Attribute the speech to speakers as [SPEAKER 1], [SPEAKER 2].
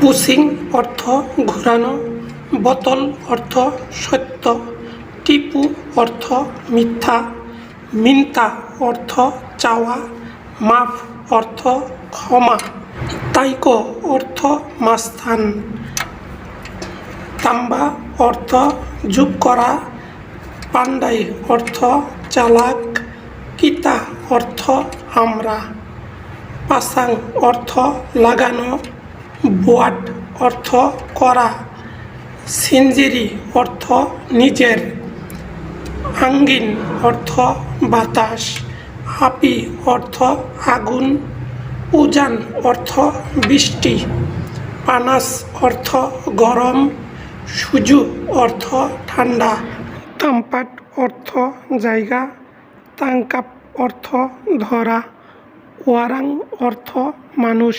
[SPEAKER 1] Pushing অর্থ ঘোরানো, বোতল অর্থ সত্য, টিপু অর্থ মিথ্যা, মিন্তা অর্থ চাওয়া, মাফ অর্থ ক্ষমা, তাইক অর্থ মাস্তান, তাম্বা অর্থ যোগ করা, পান্ডাই অর্থ চালাক, কিতা অর্থ আমরা, পাসাং অর্থ লাগানো বোয়াট অর্থ করা, সিনজিরি অর্থ নিজের, আঙ্গিন অর্থ বাতাস, হাপি অর্থ আগুন, উজান অর্থ বৃষ্টি, পানাস অর্থ গরম, সুজু অর্থ ঠান্ডা, তাম্পাট অর্থ জায়গা তাঙ্কাপ অর্থ ধরা, ওয়ারাং অর্থ মানুষ।